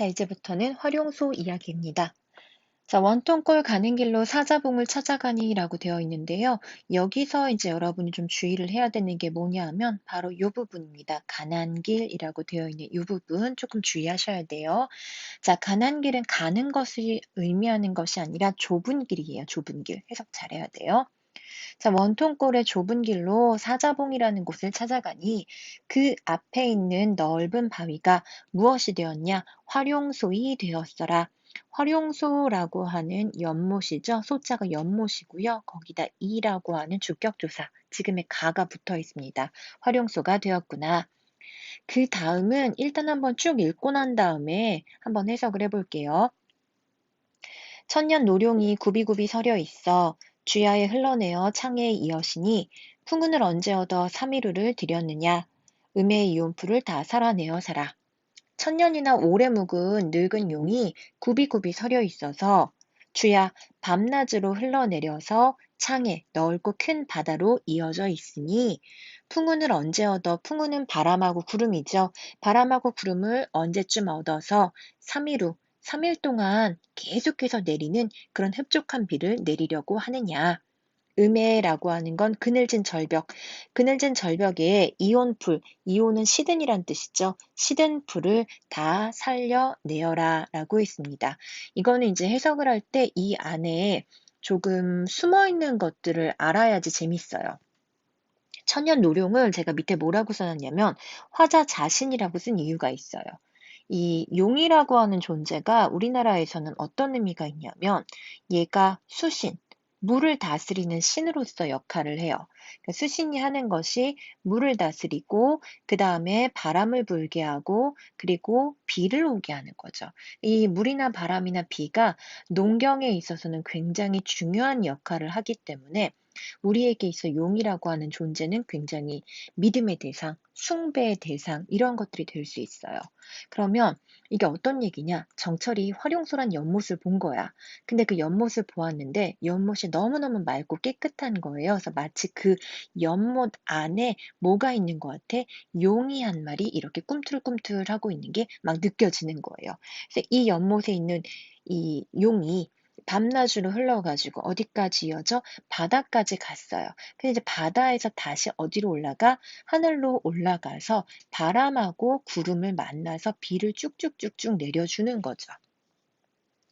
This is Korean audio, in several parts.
자, 이제부터는 활용소 이야기입니다. 자, 원통골 가는 길로 사자봉을 찾아가니 라고 되어 있는데요. 여기서 이제 여러분이 좀 주의를 해야 되는 게 뭐냐 하면 바로 이 부분입니다. 가난 길이라고 되어 있는 이 부분 조금 주의하셔야 돼요. 자, 가난 길은 가는 것을 의미하는 것이 아니라 좁은 길이에요. 좁은 길. 해석 잘해야 돼요. 자, 원통골의 좁은 길로 사자봉이라는 곳을 찾아가니 그 앞에 있는 넓은 바위가 무엇이 되었냐? 활용소이 되었어라. 활용소라고 하는 연못이죠. 소자가 연못이고요. 거기다 이라고 하는 주격조사, 지금의 가가 붙어 있습니다. 활용소가 되었구나. 그 다음은 일단 한번 쭉 읽고 난 다음에 한번 해석을 해볼게요. 천년 노룡이 굽이굽이 서려 있어 주야에 흘러내어 창에 이어시니 풍운을 언제 얻어 삼이루를 들였느냐 음의 이온풀을 다 살아내어 살아. 천년이나 오래 묵은 늙은 용이 굽이굽이 서려 있어서 주야 밤낮으로 흘러내려서 창에 넓고 큰 바다로 이어져 있으니 풍운을 언제 얻어 풍운은 바람하고 구름이죠. 바람하고 구름을 언제쯤 얻어서 3일 후 3일 동안 계속해서 내리는 그런 흡족한 비를 내리려고 하느냐. 음해라고 하는 건 그늘진 절벽. 그늘진 절벽에 이온풀, 이온은 시든이란 뜻이죠. 시든 풀을 다 살려내어라 라고 했습니다. 이거는 이제 해석을 할 때 이 안에 조금 숨어 있는 것들을 알아야지 재밌어요. 천년 노룡을 제가 밑에 뭐라고 써놨냐면 화자 자신이라고 쓴 이유가 있어요. 이 용이라고 하는 존재가 우리나라에서는 어떤 의미가 있냐면 얘가 수신, 물을 다스리는 신으로서 역할을 해요. 그러니까 수신이 하는 것이 물을 다스리고 그 다음에 바람을 불게 하고 그리고 비를 오게 하는 거죠. 이 물이나 바람이나 비가 농경에 있어서는 굉장히 중요한 역할을 하기 때문에 우리에게 있어 용이라고 하는 존재는 굉장히 믿음의 대상, 숭배의 대상 이런 것들이 될 수 있어요. 그러면 이게 어떤 얘기냐? 정철이 활용소란 연못을 본 거야. 근데 그 연못을 보았는데 연못이 너무너무 맑고 깨끗한 거예요. 그래서 마치 그 연못 안에 뭐가 있는 것 같아? 용이 한 마리 이렇게 꿈틀꿈틀하고 있는 게 막 느껴지는 거예요. 그래서 이 연못에 있는 이 용이 밤낮으로 흘러가지고 어디까지 이어져? 바다까지 갔어요. 근데 이제 바다에서 다시 어디로 올라가? 하늘로 올라가서 바람하고 구름을 만나서 비를 쭉쭉쭉쭉 내려주는 거죠.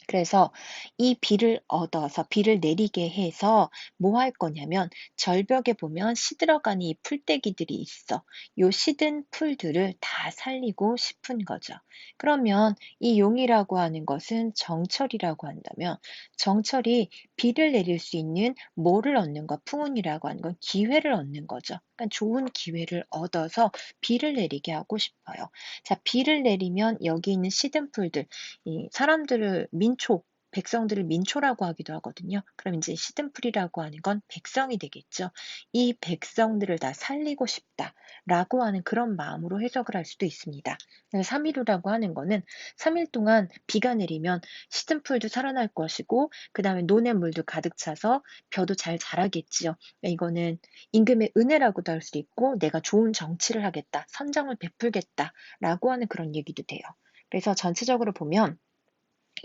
그래서 이 비를 얻어서 비를 내리게 해서 뭐 할 거냐면 절벽에 보면 시들어가는 이 풀떼기들이 있어. 요 시든 풀들을 다 살리고 싶은 거죠. 그러면 이 용이라고 하는 것은 정철이라고 한다면 정철이 비를 내릴 수 있는 뭐를 얻는 것, 풍운이라고 하는 건 기회를 얻는 거죠. 그러니까 좋은 기회를 얻어서 비를 내리게 하고 싶어요. 자, 비를 내리면 여기 있는 시든 풀들, 이 사람들을 민 초, 백성들을 민초라고 하기도 하거든요. 그럼 이제 시든풀이라고 하는 건 백성이 되겠죠. 이 백성들을 다 살리고 싶다라고 하는 그런 마음으로 해석을 할 수도 있습니다. 3일후라고 하는 거는 3일 동안 비가 내리면 시든풀도 살아날 것이고 그 다음에 논의 물도 가득 차서 벼도 잘 자라겠지요. 이거는 임금의 은혜라고도 할 수도 있고 내가 좋은 정치를 하겠다, 선정을 베풀겠다라고 하는 그런 얘기도 돼요. 그래서 전체적으로 보면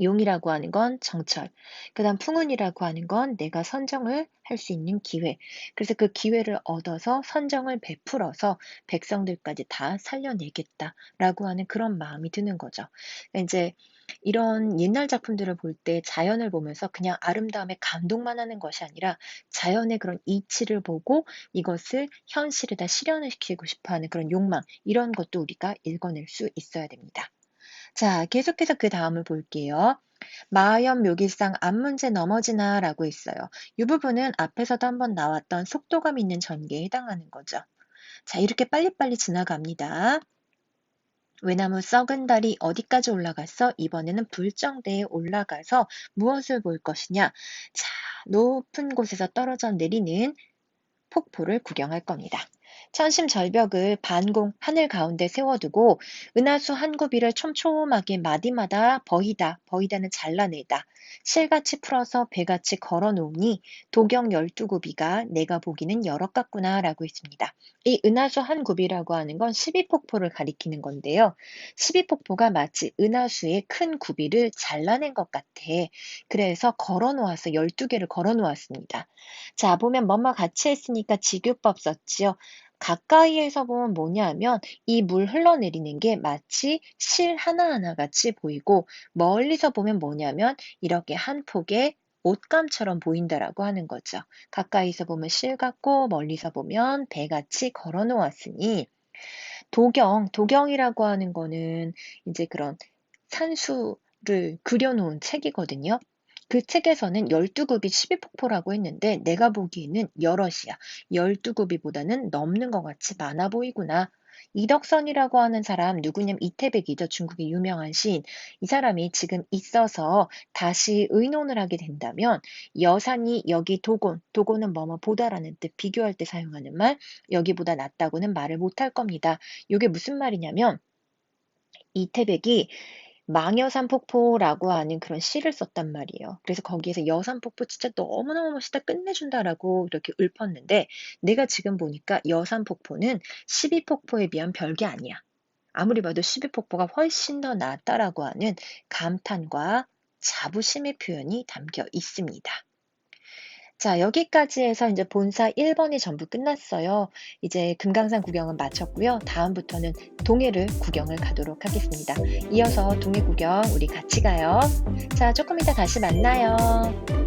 용이라고 하는 건 정철. 그 다음 풍운이라고 하는 건 내가 선정을 할 수 있는 기회. 그래서 그 기회를 얻어서 선정을 베풀어서 백성들까지 다 살려내겠다라고 하는 그런 마음이 드는 거죠. 이제 이런 옛날 작품들을 볼 때 자연을 보면서 그냥 아름다움에 감동만 하는 것이 아니라 자연의 그런 이치를 보고 이것을 현실에다 실현을 시키고 싶어 하는 그런 욕망, 이런 것도 우리가 읽어낼 수 있어야 됩니다. 자, 계속해서 그 다음을 볼게요. 마하연 묘기상 앞 문제 넘어지나 라고 있어요. 이 부분은 앞에서도 한번 나왔던 속도감 있는 전개에 해당하는 거죠. 자, 이렇게 빨리빨리 지나갑니다. 외나무 썩은 달이 어디까지 올라갔어? 이번에는 불정대에 올라가서 무엇을 볼 것이냐? 자, 높은 곳에서 떨어져 내리는 폭포를 구경할 겁니다. 천심절벽을 반공 하늘 가운데 세워두고 은하수 한 구비를 촘촘하게 마디마다 버이다, 버이다는 잘라내다, 실같이 풀어서 배같이 걸어놓으니 도경 열두 구비가 내가 보기는 여러 같구나 라고 했습니다. 이 은하수 한 구비라고 하는 건 12폭포를 가리키는 건데요. 12폭포가 마치 은하수의 큰 구비를 잘라낸 것 같아. 그래서 걸어놓아서 12개를 걸어놓았습니다. 자, 보면 뭐뭐 같이 했으니까 직유법 썼지요. 가까이에서 보면 뭐냐면 이 물 흘러내리는 게 마치 실 하나하나 같이 보이고 멀리서 보면 뭐냐면 이렇게 한 폭의 옷감처럼 보인다라고 하는 거죠. 가까이서 보면 실 같고 멀리서 보면 배 같이 걸어 놓았으니 도경, 도경이라고 하는 거는 이제 그런 산수를 그려놓은 책이거든요. 그 책에서는 12굽이 12폭포라고 했는데 내가 보기에는 여럿이야. 12굽이보다는 넘는 것 같이 많아 보이구나. 이덕선이라고 하는 사람 누구냐면 이태백이죠. 중국의 유명한 시인. 이 사람이 지금 있어서 다시 의논을 하게 된다면 여산이 여기 도곤, 도곤은 뭐뭐 보다라는 뜻 비교할 때 사용하는 말, 여기보다 낫다고는 말을 못할 겁니다. 이게 무슨 말이냐면 이태백이 망여산 폭포라고 하는 그런 시를 썼단 말이에요. 그래서 거기에서 여산 폭포 진짜 너무너무 멋있다 끝내준다라고 이렇게 읊었는데 내가 지금 보니까 여산 폭포는 12폭포에 비하면 별게 아니야. 아무리 봐도 12폭포가 훨씬 더 낫다라고 하는 감탄과 자부심의 표현이 담겨 있습니다. 자, 여기까지 해서 이제 본사 1번이 전부 끝났어요. 이제 금강산 구경은 마쳤고요. 다음부터는 동해를 구경을 가도록 하겠습니다. 이어서 동해 구경 우리 같이 가요. 자, 조금 이따 다시 만나요.